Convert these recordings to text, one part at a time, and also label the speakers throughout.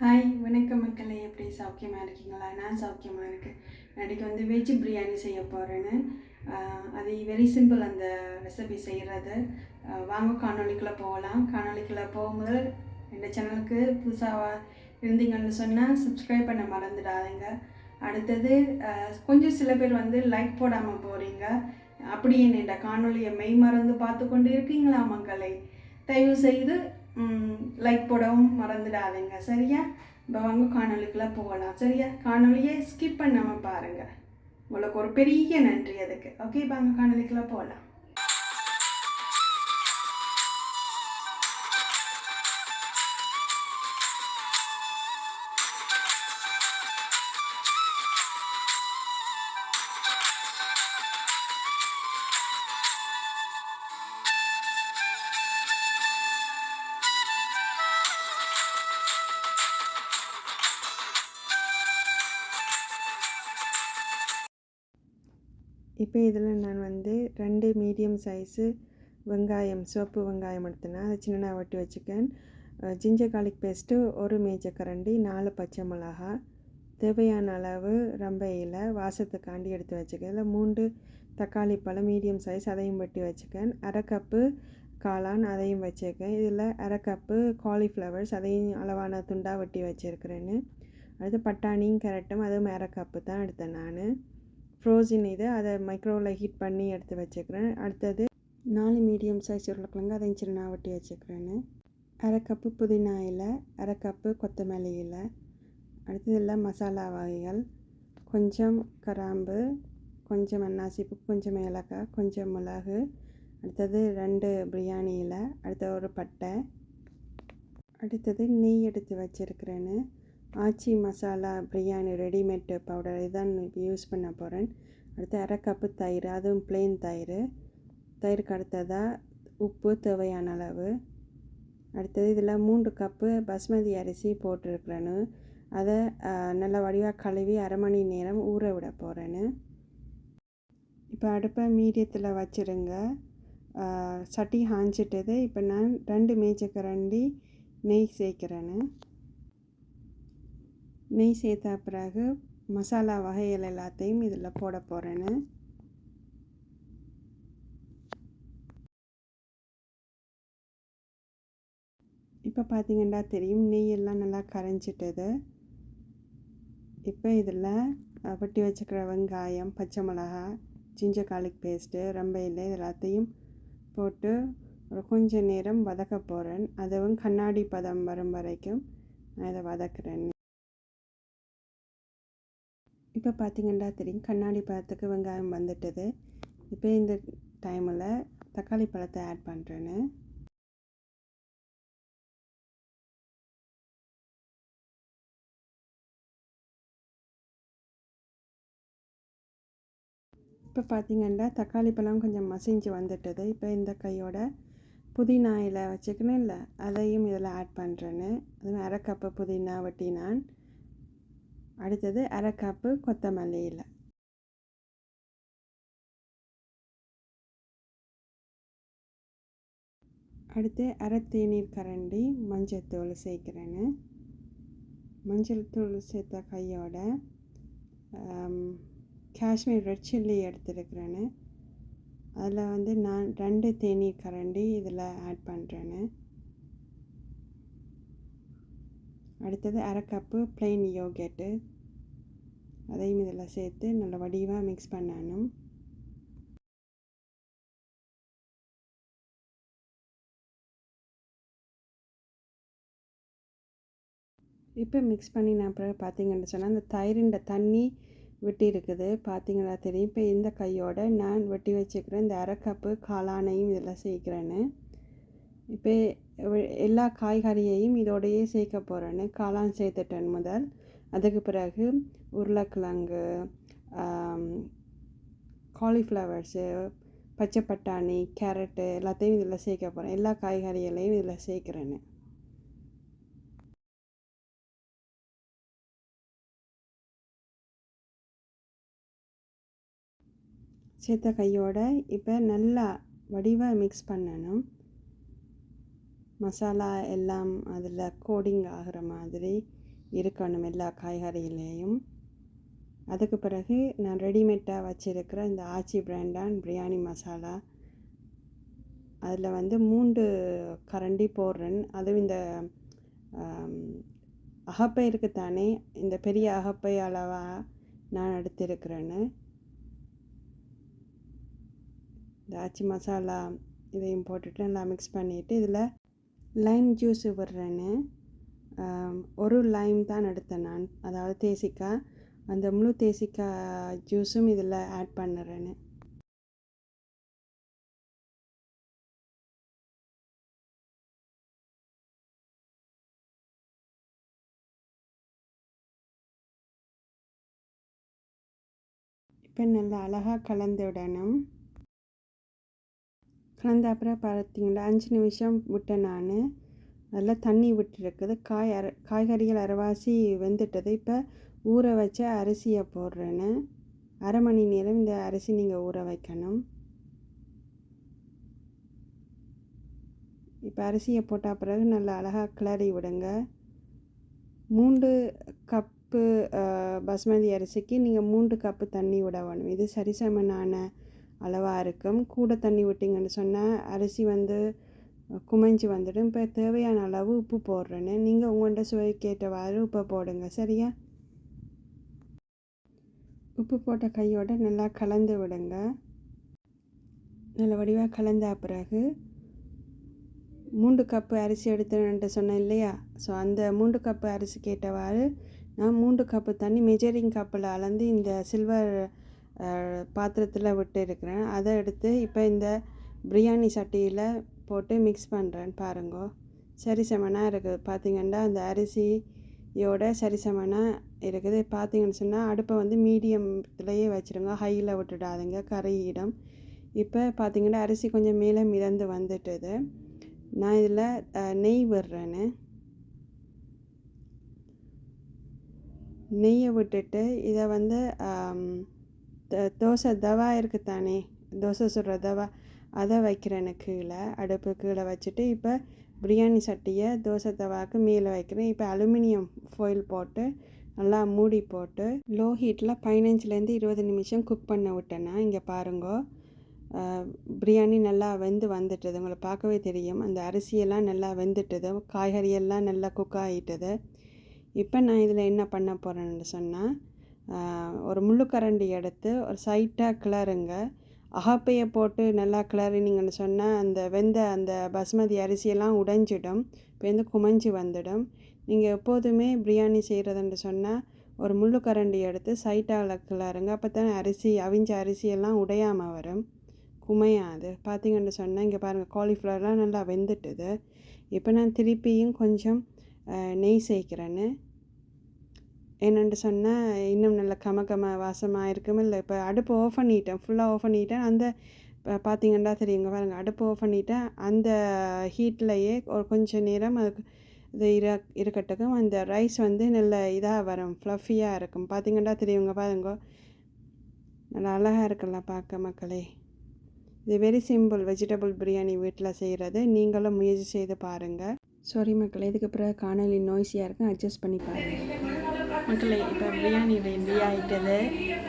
Speaker 1: Hi வணக்கம் மக்களே. எப்படி சௌக்கியமாக இருக்கீங்களா? நான் சௌக்கியமாக இருக்கேன். நாளைக்கு வந்து வெஜ் பிரியாணி செய்ய போகிறேன்னு அது வெரி சிம்பிள் அந்த ரெசிபி செய்கிறது வாங்க காணொளிக்குள்ளே போகலாம். காணொலிக்குள்ளே போகும்போது இந்த சேனலுக்கு புதுசாக இருந்தீங்கன்னு சொன்னால் சப்ஸ்கிரைப் பண்ண மறந்துடாதீங்க. அடுத்தது கொஞ்சம் சில பேர் வந்து லைக் போடாமல் போகிறீங்க அப்படி இந்த காணொளியை மெய் மறந்து பார்த்து கொண்டு இருக்கீங்களா மக்களை? தயவு செய்து லைக் போடவும் மறந்துடாதீங்க சரியா? இப்போ வாங்க காணொளிக்குள்ளே போகலாம் சரியா? காணொலியே ஸ்கிப் பண்ணாமல் பாருங்கள் உங்களுக்கு ஒரு பெரிய நன்றி அதுக்கு. ஓகே வாங்க காணொலிக்கெலாம் போகலாம். இப்போ இதில் நான் வந்து ரெண்டு மீடியம் சைஸு வெங்காயம் சிவப்பு வெங்காயம் எடுத்தேன். அதை சின்னதாக வெட்டி வச்சுக்கேன். ஜிஞ்சர் காலிக் பேஸ்ட்டு ஒரு மேஜர் கரண்டி நாலு பச்சை மிளகா தேவையான அளவு ரம்பையில் வாசத்துக்காண்டி எடுத்து வச்சுக்கேன். இதில் மூன்று தக்காளி பழம் மீடியம் சைஸ் அதையும் வெட்டி வச்சுக்கேன். அரை கப்பு காளான் அதையும் வச்சுருக்கேன் இதில் அரை கப்பு காலிஃப்ளவர்ஸ் அதையும் அளவான துண்டாக வெட்டி வச்சுருக்கிறேன்னு. அடுத்து பட்டாணியும் கேரட்டும் அதுவும் அரை கப்பு தான் எடுத்தேன் நான். ஃப்ரோசின் இது அதை மைக்ரோவில் ஹீட் பண்ணி எடுத்து வச்சுக்கிறேன். அடுத்தது நாலு மீடியம் சைஸ் உருளைக்கிழங்கு அதையும் சின்ன வெட்டி வச்சுக்கிறேன்னு அரை கப்பு புதினா இலை அரை கப்பு கொத்தமல்லி இலை. அடுத்தது எல்லாம் மசாலா வகைகள். கொஞ்சம் கராம்பு கொஞ்சம் அன்னாசிப்பு கொஞ்சம் ஏலக்காய் கொஞ்சம் மிளகு. அடுத்தது ரெண்டு பிரியாணி இலை அடுத்தது ஒரு பட்டை. அடுத்தது நெய் எடுத்து வச்சுருக்கிறேன்னு ஆச்சி மசாலா பிரியாணி ரெடிமேட் பவுடர் இதான் இப்போ யூஸ் பண்ண போகிறேன் அடுத்து அரை கப்பு தயிர் அதுவும் பிளெயின் தயிர். தயிருக்கு அடுத்ததாக உப்பு தேவையான அளவு. அடுத்தது இதில் மூன்று கப்பு பஸ்மதி அரிசி போட்டிருக்கிறேன்னு. அதை நல்லா வடிவாக கழுவி அரை மணி நேரம் ஊற விட போகிறேன்னு இப்போ அடுப்பை மீடியத்தில் வச்சுருங்க. சட்டி ஹாஞ்சிட்டது இப்போ நான் ரெண்டு மேய்ச்ச நெய் சேர்க்குறேன்னு. நெய் சேர்த்த பிறகு மசாலா வகைகள் எல்லாத்தையும் இதில் போட போகிறேன்னு இப்போ பார்த்தீங்கன்னா தெரியும் நெய் எல்லாம் நல்லா கரைஞ்சிட்டது. இப்போ இதில் வெட்டி வச்சுக்கிற வெங்காயம் பச்சை மிளகா ஜிஞ்சர் காலிக் பேஸ்ட்டு ரம்பையில் இது எல்லாத்தையும் போட்டு ஒரு கொஞ்ச நேரம் வதக்க போகிறேன் அதுவும் கண்ணாடி பதம் வரும் வரைக்கும் நான் இதை வதக்குறேன் இப்போ பார்த்தீங்கன்னா தெரியும் கண்ணாடி பழத்துக்கு வெங்காயம் வந்துட்டது. இப்போ இந்த டைமில் தக்காளி பழத்தை ஆட் பண்ணுறேன்னு இப்போ பார்த்தீங்கன்னா தக்காளி பழம் கொஞ்சம் மசிஞ்சு வந்துட்டது. இப்போ இந்த கையோட புதினா இலை வச்சுக்கணும் இல்லை அதையும் இதில் ஆட் பண்ணுறேன்னு அதுவும் அரை கப்பு புதினா வெட்டி நான் அடுத்தது அரை கப்பு கொத்தமல்லி இலை. அடுத்து அரை தேநீர் கரண்டி மஞ்சள் தூள் சேர்க்குறேன்னு. மஞ்சள் தூள் சேர்த்த கையோட காஷ்மீர் ரெட் சில்லி எடுத்துருக்குறேன்னு. அதில் வந்து நான் ரெண்டு தேநீர் கரண்டி இதில் ஆட் பண்ணுறேன்னு அடுத்தது அரை கப்பு plain யோகெட்டு அதையும் இதில் சேர்த்து நல்ல வடிவாக மிக்ஸ் பண்ணணும். இப்போ மிக்ஸ் பண்ணின அப்புறம் பார்த்தீங்கன்னு சொன்னால் அந்த தயிரிண்ட தண்ணி வெட்டி இருக்குது. பார்த்தீங்களா தெரியும். இப்போ இந்த கையோட நான் வெட்டி வச்சுக்கிறேன் இந்த அரை கப்பு காளானையும் இதில் சேர்க்குறேன்னு. இப்போ எல்லா காய்கறியையும் இதோடையே சேர்க்க போகிறேன்னு காளான் சேர்த்துட்டேன் முதல். அதுக்கு பிறகு உருளைக்கிழங்கு காலிஃப்ளவர்ஸு பச்சை பட்டாணி கேரட்டு எல்லாத்தையும் இதில் சேர்க்க போகிறேன் எல்லா காய்கறிகளையும் இதில் சேர்க்குறேன்னு. சேர்த்த கையோட இப்போ நல்லா வடிவாக மிக்ஸ் பண்ணணும். மசாலா எல்லாம் அதில் கோடிங் ஆகிற மாதிரி இருக்கணும் எல்லா காய்கறியிலையும் அதுக்கு பிறகு நான் ரெடிமேட்டாக வச்சுருக்கிற இந்த ஆச்சி பிராண்டான் பிரியாணி மசாலா அதில் வந்து மூன்று கரண்டி போடுறேன். அதுவும் இந்த ஆம், அகப்பை இருக்குத்தானே இந்த பெரிய அகப்பை அளவாக நான் எடுத்திருக்கிறேன்னு இந்த ஆச்சி மசாலா இதையும் போட்டுட்டு நல்லா மிக்ஸ் பண்ணிவிட்டு இதில் லைம் ஜூஸ் விடுறேன்னு ஒரு லைம் தான் எடுத்தேன் நான். அதாவது தேசிக்காய் அந்த முழு தேசிக்காய் ஜூஸும் இதில் ஆட் பண்ணுறேன்னு. இப்போ நல்லா அழகாக கலந்து விடணும். கலந்த அப்புறம் பார்த்தீங்களா? அஞ்சு நிமிஷம் விட்டேன் நான். நல்லா தண்ணி விட்டுருக்குது. காய் அர காய்கறிகள் அரைவாசி வெந்துட்டது. இப்போ ஊற வச்ச அரிசியை போடுறேன்னு. அரை மணி நேரம் இந்த அரிசி நீங்கள் ஊற வைக்கணும். இப்போ அரிசியை போட்ட பிறகு நல்லா அழகாக கிளறி விடுங்க. மூன்று கப்பு பஸ்மதி அரிசிக்கு நீங்கள் மூன்று கப்பு தண்ணி விட வேணும். இது சரிசமனான அளவாக இருக்கும். கூட தண்ணி விட்டிங்கன்னு சொன்னால் அரிசி வந்து குமைஞ்சு வந்துடும். இப்போ தேவையான அளவு உப்பு போடுறேன்னு. நீங்கள் உங்கள்கிட்ட சுவைக்கேற்றவாறு உப்பை போடுங்க. சரியா? உப்பு போட்ட கையோட நல்லா கலந்து விடுங்க. நல்ல வடிவாக கலந்த பிறகு மூன்று கப்பு அரிசி எடுத்துன்ட்டு சொன்னேன் இல்லையா? ஸோ அந்த மூன்று கப்பு அரிசி கேட்டவாறு நான் மூன்று கப்பு தண்ணி மெஜரிங் கப்பில் அளந்து இந்த சில்வர் பாத்திரத்தில் விட்டு இருக்கிறேன். அதை எடுத்து இப்போ இந்த பிரியாணி சட்டியில் போட்டு மிக்ஸ் பண்ணுறேன் பாருங்க. சரி சமனாக இருக்குது. பார்த்தீங்கன்னா அந்த அரிசியோட சரி செமனாக இருக்குது. பார்த்தீங்கன்னு சொன்னால் அடுப்பை வந்து மீடியத்துலேயே வச்சுருங்க. ஹையில் விட்டுடாதுங்க. கரையிடம் இப்போ பார்த்தீங்கன்னா அரிசி கொஞ்சம் மேலே மிதந்து வந்துட்டுது. நான் இதில் நெய் விடுறேன்னு. நெய்யை விட்டுட்டு இதை வந்து த- தோசை தவா இருக்குது தானே தோசை சுடுற தவா அதை வைக்கிறேன்னு கீழே அடுப்பு கீழே வச்சுட்டு இப்போ பிரியாணி சட்டியை தோசை தவாக்கு மேலே வைக்கிறேன். இப்போ அலுமினியம் ஃபோயில் போட்டு நல்லா மூடி போட்டு லோ ஹீட்டில் பதினஞ்சுலேருந்து இருபது நிமிஷம் குக் பண்ண விட்டேன்னா இங்கே பாருங்க பிரியாணி நல்லா வெந்து வந்துட்டது. உங்களை பார்க்கவே தெரியும். அந்த அரிசியெல்லாம் நல்லா வெந்துட்டது. காய்கறியெல்லாம் நல்லா குக் ஆகிட்டது இப்போ நான் இதில் என்ன பண்ண போகிறேன்னு சொன்னால் ஒரு முள்ளுக்கரண்டி எடுத்து ஒரு சைட்டாக கிளறுங்க. அகப்பையை போட்டு நல்லா கிளறினீங்கன்னு சொன்னால் அந்த வெந்த அந்த பஸ்மதி அரிசியெல்லாம் உடைஞ்சிடும். வெந்து குமைஞ்சி வந்துடும். நீங்கள் எப்போதுமே பிரியாணி செய்கிறதுன்னு சொன்னால் ஒரு முள்ளுக்கரண்டி எடுத்து சைட்டாக கிளறுங்க. அப்போ தான் அரிசி அவிஞ்ச அரிசியெல்லாம் உடையாமல் வரும். குமையாது. பார்த்தீங்கன்னு சொன்னால் இங்கே பாருங்கள் காலிஃப்ளவர்லாம் நல்லா வெந்துட்டுது. இப்போ நான் திருப்பியும் கொஞ்சம் நெய் சேர்க்குறேன்னு. என்னென்று சொன்னால் இன்னும் நல்ல கம கம வாசமாக இருக்கும் இல்லை. இப்போ அடுப்பு ஆஃப் பண்ணிட்டேன் ஃபுல்லாக ஆஃப் பண்ணிட்டேன். அந்த இப்போ பார்த்தீங்கன்னா தெரியுங்க பாருங்கள் அடுப்பு ஆஃப் பண்ணிட்டேன். அந்த ஹீட்லேயே ஒரு கொஞ்சம் நேரம் அதுக்கு இது இர இருக்கட்டுக்கும் அந்த ரைஸ் வந்து நல்ல இதாக வரும் ஃப்ளஃபியாக இருக்கும். பார்த்தீங்கன்னா தெரியுங்க பாருங்க. நல்லா அழகாக இருக்குல்ல பார்க்க மக்களே. இது வெரி சிம்பிள் வெஜிடபிள் பிரியாணி வீட்டில் செய்கிறது நீங்களும் முயற்சி செய்து பாருங்கள் சாரி மக்களே இதுக்கு பிறகு காணொலி நோய்ஸியாக இருக்கும் அட்ஜஸ்ட் பண்ணி பாருங்கள் மக்களே இப்போ பிரியாணி ரெடி ஆகிட்டது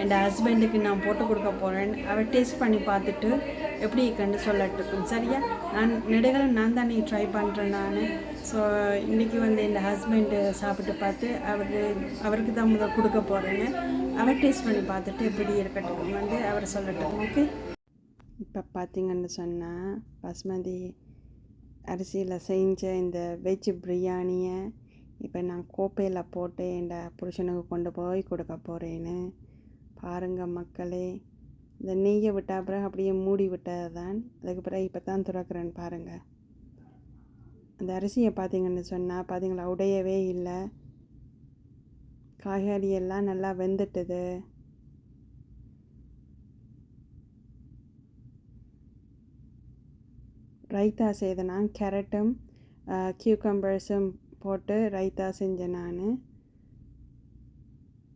Speaker 1: என் ஹஸ்பண்டுக்கு நான் போட்டு கொடுக்க போகிறேன் அவர் டேஸ்ட் பண்ணி பார்த்துட்டு எப்படி கண்டு சொல்லட்டுக்கும் சரியா? நான் நெடுகளும் நான் தானே ட்ரை பண்ணுறேன் நான். ஸோ இன்றைக்கி வந்து என் ஹஸ்பண்டு சாப்பிட்டு பார்த்து அவர் அவருக்கு தான் முதல் கொடுக்க போகிறேன்னு அவர் டேஸ்ட் பண்ணி பார்த்துட்டு எப்படி இருக்கட்டும் வந்து அவர் சொல்லட்டும். ஓகே இப்போ பார்த்தீங்கன்னு சொன்னால் பாஸ்மதி அரிசியில் செஞ்ச இந்த வெஜ் பிரியாணியை இப்போ நான் கோப்பையில் போட்டு என் புருஷனுக்கு கொண்டு போய் கொடுக்க போகிறேன்னு பாருங்கள் மக்களே இந்த நெய்யை விட்ட பிறகு அப்படியே மூடி விட்டது தான். அதுக்கு பிறகு இப்போ தான் துறக்கிறேன்னு பாருங்கள் அந்த அரிசியை பார்த்தீங்கன்னு சொன்னால் பார்த்தீங்களா உடையவே இல்லை. காய்கறி எல்லாம் நல்லா வெந்துட்டுது. ரைத்தா செய்தனா கேரட்டும் கியூக்கம்பர்ஸும் போட்டு ரைத்தா செஞ்சேன் நான்.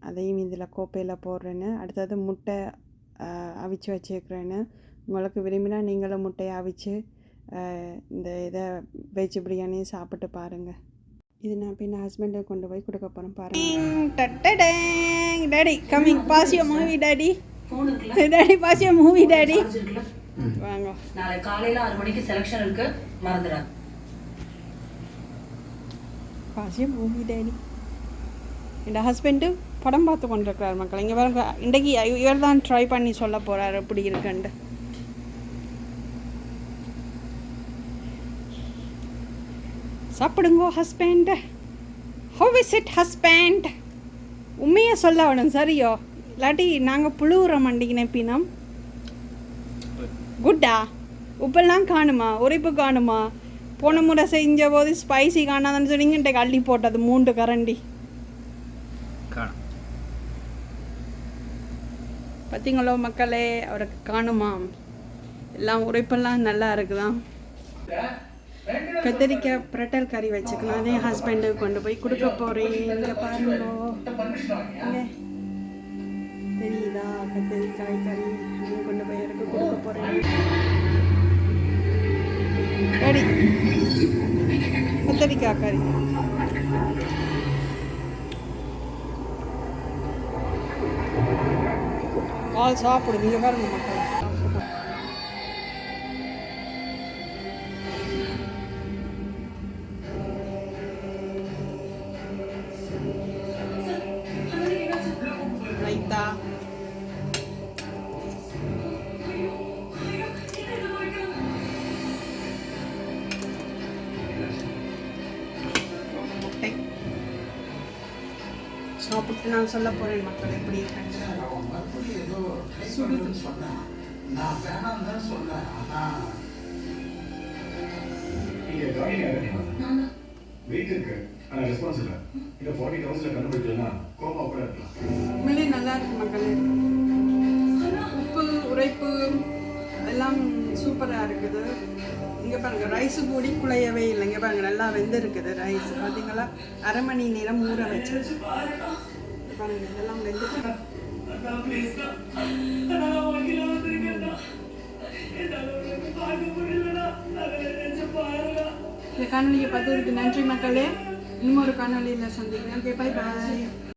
Speaker 1: அதையும் இதில் கோப்பையில் போடுறேன்னு. அடுத்தது முட்டை அவிச்சு வச்சுருக்கிறேன்னு. உங்களுக்கு விரும்பினா நீங்களும் முட்டையை அவிச்சு இந்த இதை வெஜ் பிரியாணியை சாப்பிட்டு பாருங்கள் இது நான் என் ஹஸ்பண்டை கொண்டு போய் கொடுக்க போகிறேன் பாருங்க. Daddy coming pause movie daddy. Daddy pause movie daddy. வாங்க.
Speaker 2: நாளை காலையில ஆறு மணிக்கு செலக்ஷன் இருக்கு. மறந்துடாது.
Speaker 1: பாஸ் பூமி மூவி டேடி என் ஹஸ்பண்டு படம் பார்த்து கொண்டிருக்கிறார் மக்கள். இங்கே வர இன்றைக்கு இவர் தான் ட்ரை பண்ணி சொல்ல போகிறார் எப்படி இருக்குன்ட்டு. சாப்பிடுங்கோ husband how is it husband உண்மையை சொல்ல வேணும் சரியோ? இல்லாட்டி நாங்கள் புழுவுற மண்டிக்கு நெப்பினோம். குட்டா உப்பெல்லாம் காணுமா? உரைப்பு காணுமா? போன முறை செஞ்ச போது ஸ்பைசி காணாதுன்னு சொன்னீங்க இன்றைக்கு அள்ளி போட்டது. மூன்று கரண்டி.
Speaker 3: காணும்.
Speaker 1: பார்த்தீங்களோ மக்களே அவருக்கு காணுமாம் எல்லாம் உரைப்பெல்லாம் நல்லா இருக்குதாம் கத்திரிக்காய் பிரட்டல் கறி வச்சுக்கலாம் அதே ஹஸ்பண்டுக்கு கொண்டு போய் கொடுக்க போகிறேன் இங்கே பாருங்க. தெரியுதா? கத்திரிக்காய் கறி. கொண்டு போய் அவருக்கு கொடுக்க போகிறேன் ரெடி கத்திரிக்காய் கறி. ஆள் சாப்பிடு நீங்கள் பாருங்க மக்கள். சாப்பிட்டு நான் சொல்ல போறேன் மக்கள் எப்படி இருக்காங்க சுடுது
Speaker 4: நீங்க கவனிங்க வெயிட் இருக்கு ஆனா ரெஸ்பான்ஸ் இல்ல. இந்த ஃபார்ட்டி ஹவர்ஸ்ல கண்டுபிடிக்கலன்னா கோமா கூட இருக்கலாம்.
Speaker 1: உண்மையிலே நல்லா இருக்கு மக்களே. உப்பு உரைப்பு எல்லாம் சூப்பராக இருக்குது. இங்கே பாருங்க ரைஸு கூடி குழையவே இல்லை இங்கே பாருங்க நல்லா வெந்திருக்குது ரைஸ் பார்த்தீங்களா அரை மணி நேரம் ஊற வச்சு. பாருங்க இதெல்லாம் வெந்துட்டு. இந்த காணொலியை பார்த்ததுக்கு நன்றி மக்களே. இன்னும் ஒரு காணொலியில் சந்திக்கிறேன் ஓகே பாய் பாய்